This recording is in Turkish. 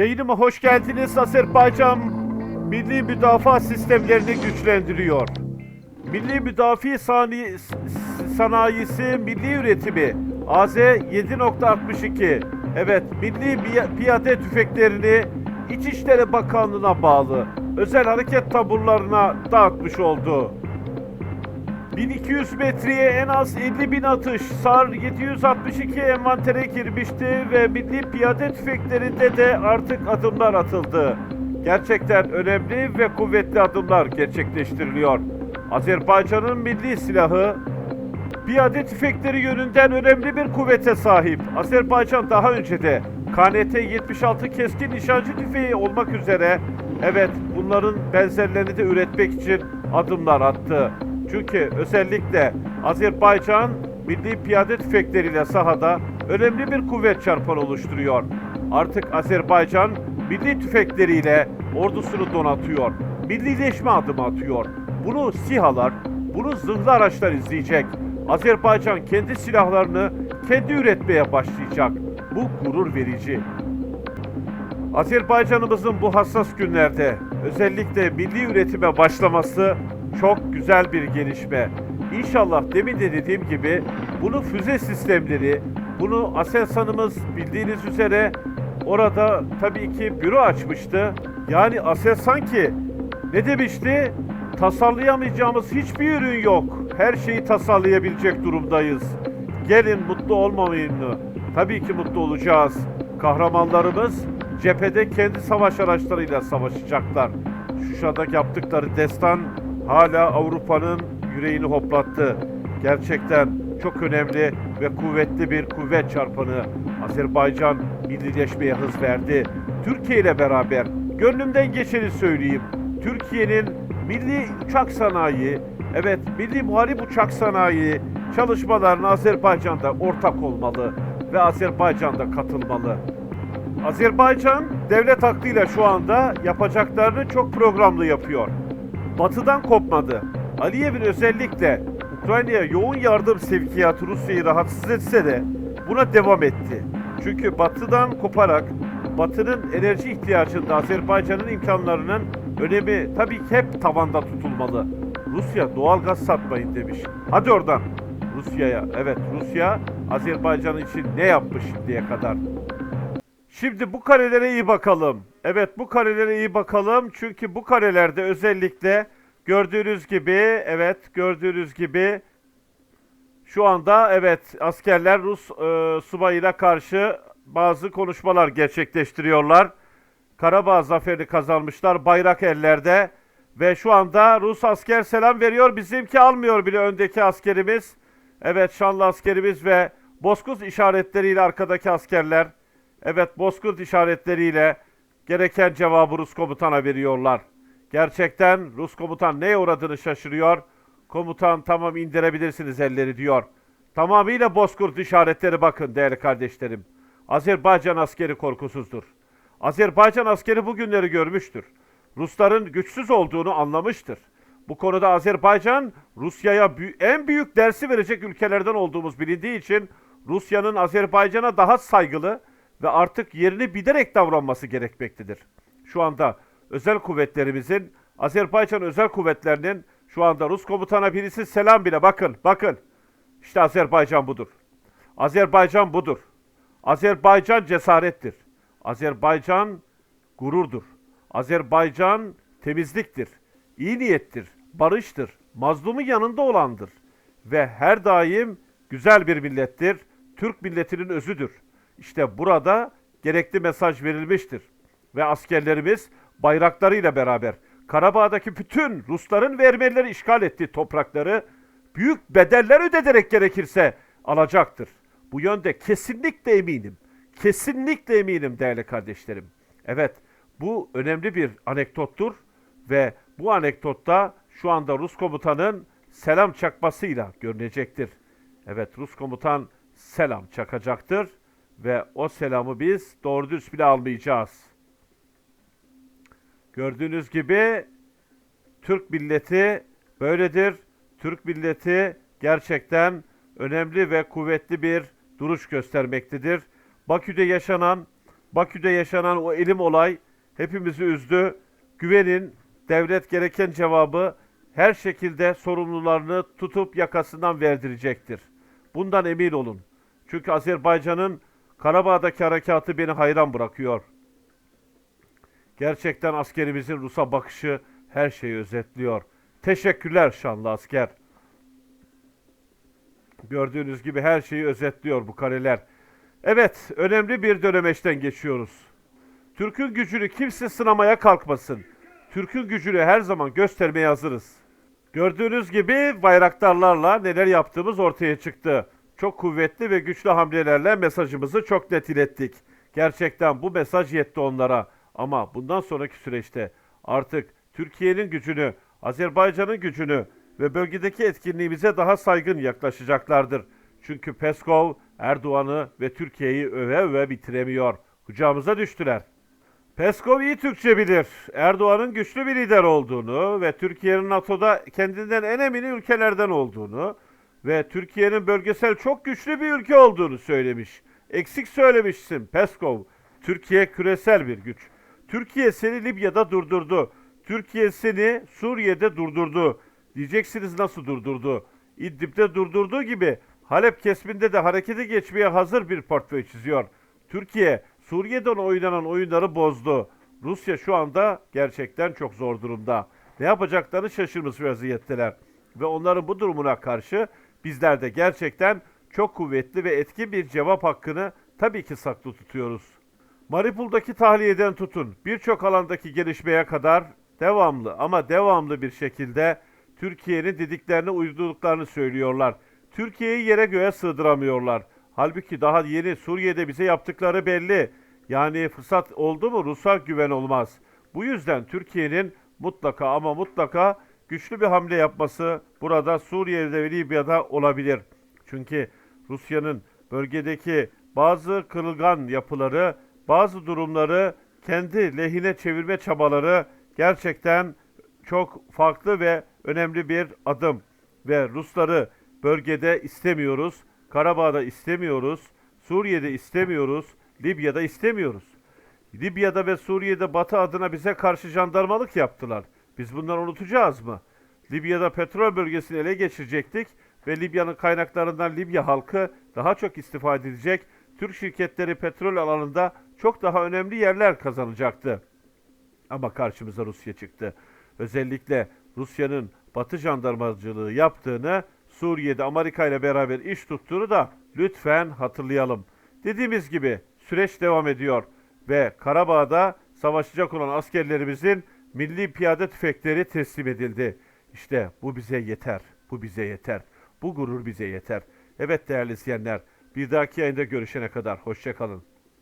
Yayınıma hoş geldiniz. Azerbaycan milli müdafaa sistemlerini güçlendiriyor. Milli müdafi sani, sanayisi milli üretimi AZ 7.62 Evet milli piyade tüfeklerini İçişleri Bakanlığı'na bağlı özel hareket taburlarına dağıtmış oldu. 1200 metreye en az 50 bin atış, SAR 762 envantere girmişti ve milli piyade tüfeklerinde de artık adımlar atıldı. Gerçekten önemli ve kuvvetli adımlar gerçekleştiriliyor. Azerbaycan'ın milli silahı piyade tüfekleri yönünden önemli bir kuvvete sahip. Azerbaycan daha önce de KNT 76 keskin nişancı tüfeği olmak üzere evet bunların benzerlerini de üretmek için adımlar attı. Çünkü özellikle Azerbaycan milli piyade tüfekleriyle sahada önemli bir kuvvet çarpanı oluşturuyor. Artık Azerbaycan milli tüfekleriyle ordusunu donatıyor. Millileşme adımı atıyor. Bunu SİHA'lar, bunu zırhlı araçlar izleyecek. Azerbaycan kendi silahlarını kendi üretmeye başlayacak. Bu gurur verici. Azerbaycan'ımızın bu hassas günlerde özellikle milli üretime başlaması çok güzel bir gelişme. İnşallah demin de dediğim gibi bunu füze sistemleri, bunu Aselsan'ımız bildiğiniz üzere orada tabii ki büro açmıştı. Yani Aselsan ki ne demişti? Tasarlayamayacağımız hiçbir ürün yok. Her şeyi tasarlayabilecek durumdayız. Gelin mutlu olmamayın mı? Tabii ki mutlu olacağız. Kahramanlarımız cephede kendi savaş araçlarıyla savaşacaklar. Şuşa'da yaptıkları destan hala Avrupa'nın yüreğini hoplattı. Gerçekten çok önemli ve kuvvetli bir kuvvet çarpanı. Azerbaycan millileşmeye hız verdi. Türkiye ile beraber gönlümden geçeni söyleyeyim. Türkiye'nin milli uçak sanayi, evet milli muharip uçak sanayi çalışmalarına Azerbaycan'da ortak olmalı ve Azerbaycan'da katılmalı. Azerbaycan devlet aklıyla şu anda yapacaklarını çok programlı yapıyor. Batıdan kopmadı. Aliyev'in özellikle Ukrayna'ya yoğun yardım sevkiyatı Rusya'yı rahatsız etse de buna devam etti. Çünkü batıdan koparak Batı'nın enerji ihtiyacında Azerbaycan'ın imkanlarının önemi tabii ki hep tavanda tutulmalı. Rusya doğalgaz satmayın demiş. Hadi oradan Rusya'ya. Evet Rusya Azerbaycan için ne yapmış şimdiye kadar? Şimdi bu karelere iyi bakalım. Evet bu karelere iyi bakalım. Çünkü bu karelerde özellikle gördüğünüz gibi evet gördüğünüz gibi şu anda evet askerler Rus e, subayına karşı bazı konuşmalar gerçekleştiriyorlar. Karabağ zaferini kazanmışlar. Bayrak ellerde. Ve şu anda Rus asker selam veriyor. Bizimki almıyor bile öndeki askerimiz. Evet şanlı askerimiz ve bozkurt işaretleriyle arkadaki askerler. Evet bozkurt işaretleriyle gereken cevabı Rus komutana veriyorlar. Gerçekten Rus komutan neye uğradığını şaşırıyor. Komutan tamam indirebilirsiniz elleri diyor. Tamamıyla bozkurt işaretleri bakın değerli kardeşlerim. Azerbaycan askeri korkusuzdur. Azerbaycan askeri bu günleri görmüştür. Rusların güçsüz olduğunu anlamıştır. Bu konuda Azerbaycan Rusya'ya en büyük dersi verecek ülkelerden olduğumuz bilindiği için Rusya'nın Azerbaycan'a daha saygılı ve artık yerini bilerek davranması gerekmektedir. Şu anda özel kuvvetlerimizin, Azerbaycan özel kuvvetlerinin şu anda Rus komutana birisi selam bile bakın, bakın. İşte Azerbaycan budur. Azerbaycan budur. Azerbaycan cesarettir. Azerbaycan gururdur. Azerbaycan temizliktir. iyi niyettir, barıştır, mazlumun yanında olandır. Ve her daim güzel bir millettir. Türk milletinin özüdür. İşte burada gerekli mesaj verilmiştir. Ve askerlerimiz bayraklarıyla beraber Karabağ'daki bütün Rusların ve Ermenilerin işgal ettiği toprakları büyük bedeller ödederek gerekirse alacaktır. Bu yönde kesinlikle eminim. Kesinlikle eminim değerli kardeşlerim. Evet, bu önemli bir anekdottur ve bu anekdotta şu anda Rus komutanın selam çakmasıyla görünecektir. Evet, Rus komutan selam çakacaktır ve o selamı biz doğru düz bile almayacağız. Gördüğünüz gibi Türk milleti böyledir. Türk milleti gerçekten önemli ve kuvvetli bir duruş göstermektedir. Bakü'de yaşanan Bakü'de yaşanan o elim olay hepimizi üzdü. Güvenin devlet gereken cevabı her şekilde sorumlularını tutup yakasından verdirecektir. Bundan emin olun. Çünkü Azerbaycan'ın Karabağ'daki harekatı beni hayran bırakıyor. Gerçekten askerimizin Rus'a bakışı her şeyi özetliyor. Teşekkürler şanlı asker. Gördüğünüz gibi her şeyi özetliyor bu kareler. Evet, önemli bir dönemeçten geçiyoruz. Türk'ün gücünü kimse sınamaya kalkmasın. Türk'ün gücünü her zaman göstermeye hazırız. Gördüğünüz gibi bayraktarlarla neler yaptığımız ortaya çıktı. Çok kuvvetli ve güçlü hamlelerle mesajımızı çok net ilettik. Gerçekten bu mesaj yetti onlara. Ama bundan sonraki süreçte artık Türkiye'nin gücünü, Azerbaycan'ın gücünü ve bölgedeki etkinliğimize daha saygın yaklaşacaklardır. Çünkü Peskov Erdoğan'ı ve Türkiye'yi öve öve bitiremiyor. Kucağımıza düştüler. Peskov iyi Türkçe bilir. Erdoğan'ın güçlü bir lider olduğunu ve Türkiye'nin NATO'da kendinden en emin ülkelerden olduğunu ve Türkiye'nin bölgesel çok güçlü bir ülke olduğunu söylemiş. Eksik söylemişsin Peskov. Türkiye küresel bir güç. Türkiye seni Libya'da durdurdu. Türkiye seni Suriye'de durdurdu. Diyeceksiniz nasıl durdurdu? İdlib'de durdurduğu gibi Halep kesminde de harekete geçmeye hazır bir portföy çiziyor. Türkiye Suriye'den oynanan oyunları bozdu. Rusya şu anda gerçekten çok zor durumda. Ne yapacaklarını şaşırmış vaziyetteler. Ve onların bu durumuna karşı bizler de gerçekten çok kuvvetli ve etkin bir cevap hakkını tabii ki saklı tutuyoruz. Mariupol'daki tahliyeden tutun birçok alandaki gelişmeye kadar devamlı ama devamlı bir şekilde Türkiye'nin dediklerine uydurduklarını söylüyorlar. Türkiye'yi yere göğe sığdıramıyorlar. Halbuki daha yeni Suriye'de bize yaptıkları belli. Yani fırsat oldu mu Rus'a güven olmaz. Bu yüzden Türkiye'nin mutlaka ama mutlaka güçlü bir hamle yapması burada Suriye'de ve Libya'da olabilir. Çünkü Rusya'nın bölgedeki bazı kırılgan yapıları, bazı durumları kendi lehine çevirme çabaları gerçekten çok farklı ve önemli bir adım. Ve Rusları bölgede istemiyoruz, Karabağ'da istemiyoruz, Suriye'de istemiyoruz, Libya'da istemiyoruz. Libya'da ve Suriye'de Batı adına bize karşı jandarmalık yaptılar. Biz bunları unutacağız mı? Libya'da petrol bölgesini ele geçirecektik ve Libya'nın kaynaklarından Libya halkı daha çok istifade edecek. Türk şirketleri petrol alanında çok daha önemli yerler kazanacaktı. Ama karşımıza Rusya çıktı. Özellikle Rusya'nın Batı jandarmacılığı yaptığını, Suriye'de Amerika ile beraber iş tuttuğunu da lütfen hatırlayalım. Dediğimiz gibi süreç devam ediyor ve Karabağ'da savaşacak olan askerlerimizin milli piyade tüfekleri teslim edildi. İşte bu bize yeter. Bu bize yeter. Bu gurur bize yeter. Evet değerli izleyenler, bir dahaki yayında görüşene kadar hoşçakalın.